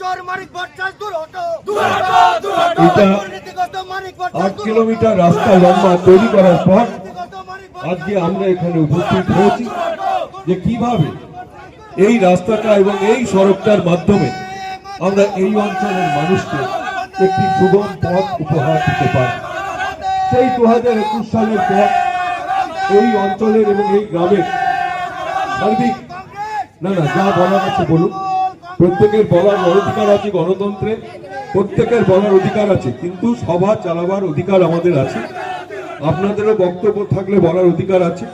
চোর মানিক ভট্টাচ দূর হটো এটা আট কিলোমিটার রাস্তা লম্বা তৈরি করার পর আজকে আমরা এখানে উপস্থিত হয়েছি যে কীভাবে এই রাস্তাটা এবং এই সড়কটার মাধ্যমে আমরা এই অঞ্চলের মানুষকে একটি সুগম পথ উপহার দিতে পারি। সেই দু হাজার একুশ সালের পর এই অঞ্চলের এবং এই গ্রামের সার্বিক না না যা বলার আছে বলুন। প্রত্যেকের বলার অধিকার আছে গণতন্ত্রে, প্রত্যেকের বলার অধিকার আছে, কিন্তু সভা চালাবার অধিকার আমাদের আছে। আপনাদেরও বক্তব্য থাকলে বলার অধিকার আছে।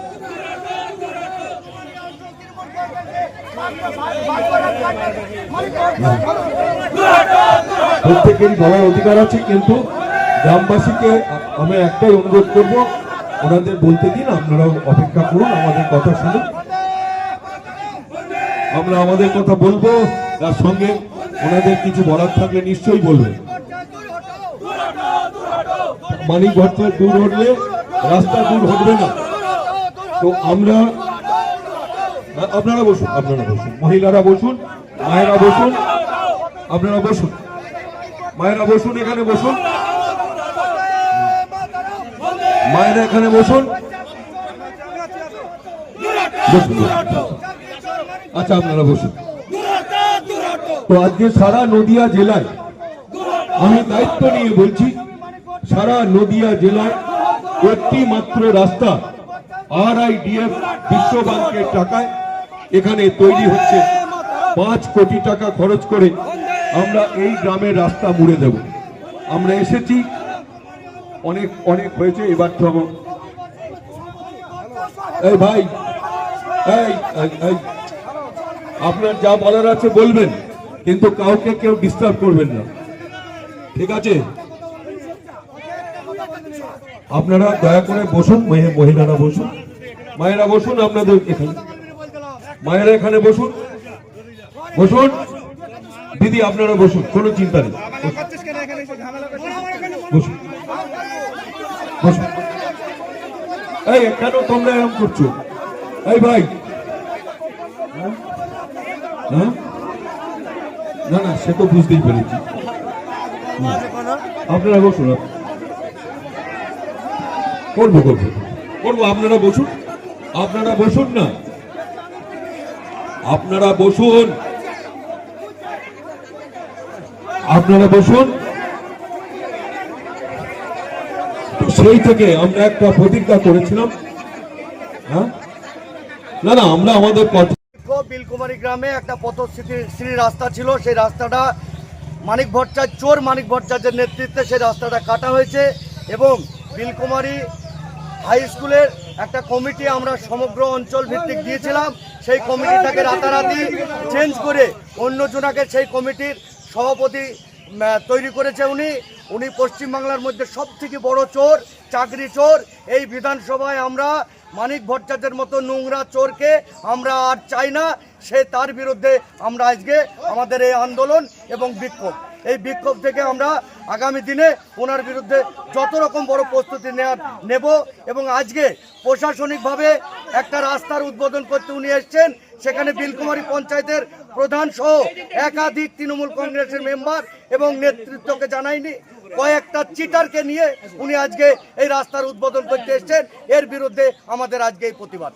প্রত্যেকেরই বলার অধিকার আছে, কিন্তু গ্রামবাসীকে আমি একটাই অনুরোধ করব, ওনাদের বলতে দিন আপনারা অপেক্ষা করুন, আমাদের কথা শুনুন। আমরা আমাদের কথা বলব। তার সঙ্গে ওনাদের কিছু বলার থাকলে নিশ্চয়ই বলবেন মানিক ভট্টার দূর হটলে রাস্তা দূর হটবে না। তো আমরা আপনারা বসুন আপনারা বসুন। মহিলারা বসুন, মায়েরা বসুন, আপনারা বসুন। মায়েরা বসুন, এখানে বসুন। মায়েরা এখানে বসুন। বসুন। আচ্ছা আপনারা বসুন। তো আজকে সারা নদিয়া জেলায় আমি দায়িত্ব নিয়ে বলছি, সারা নদিয়া জেলায় একটি মাত্র রাস্তা আর আই ডিএফ বিশ্ব ব্যাংকের টাকায় এখানে তৈরি হচ্ছে। পাঁচ কোটি টাকা খরচ করে আমরা এই গ্রামের রাস্তা মুড়ে দেব। আমরা এসেছি, অনেক অনেক হয়েছে, এবার আমার- এই ভাই এই, আপনার যা বলার আছে বলবেন। কিন্তু কাউকে কেউ ডিস্টার্ব করবেন না। ঠিক আছে? আপনারা দয়া করে বসুন, মহি- মহিলারা বসুন। মায়েরা বসুন, আপনাদের এখানে। মায়েরা এখানে বসুন। বসুন। দিদি, আপনারা বসুন, কোনো চিন্তা নেই। বসুন। বসুন। এই, কেন তোমরা এরকম করছ? এই ভাই। হ্যাঁ? না না, সে তো বুঝতেই পেরেছি। আপনারা বসুন করব করব। করব, আপনারা বসুন। আপনারা বসুন না। আপনারা বসুন। আপনারা বসুন। সেই থেকে আমরা একটা প্রতিজ্ঞা করেছিলাম। হ্যাঁ? না না, আমরা আমাদের বিলকুমারী গ্রামে একটা পথশ্রী রাস্তা ছিল। সেই রাস্তাটা মানিক ভট্টাচার্য, চোর মানিক ভট্টাচার্যের নেতৃত্বে সেই রাস্তাটা কাটা হয়েছে এবং বিলকুমারী হাই স্কুলের একটা কমিটি আমরা সমগ্র অঞ্চল ভিত্তিক দিয়েছিলাম। সেই কমিটিটাকে রাতারাতি চেঞ্জ করে অন্য জনাকে সেই কমিটির সভাপতি তৈরি করেছে উনি। উনি পশ্চিমবাংলার মধ্যে সব থেকে বড় চোর, চাকরি চোর। এই বিধানসভায় আমরা মানিক ভট্টাচার্যের মতো নোংরা চোরকে আমরা আর চাই না। সে তার বিরুদ্ধে আমরা আজকে আমাদের এই আন্দোলন এবং বিক্ষোভ। এই বিক্ষোভ থেকে আমরা আগামী দিনে ওনার বিরুদ্ধে যত রকম বড় প্রস্তুতি নেওয়ার নেব এবং আজকে প্রশাসনিকভাবে একটা রাস্তার উদ্বোধন করতে উনি এসছেন, সেখানে বিলকুমারী পঞ্চায়েতের প্রধান সহ একাধিক তৃণমূল কংগ্রেসের মেম্বার এবং নেতৃত্বকে জানায়নি কয়েকটা চিটারকে নিয়ে উনি আজকে এই রাস্তার উদ্বোধন করতে এসছেন। এর বিরুদ্ধে আমাদের আজকে এই প্রতিবাদ।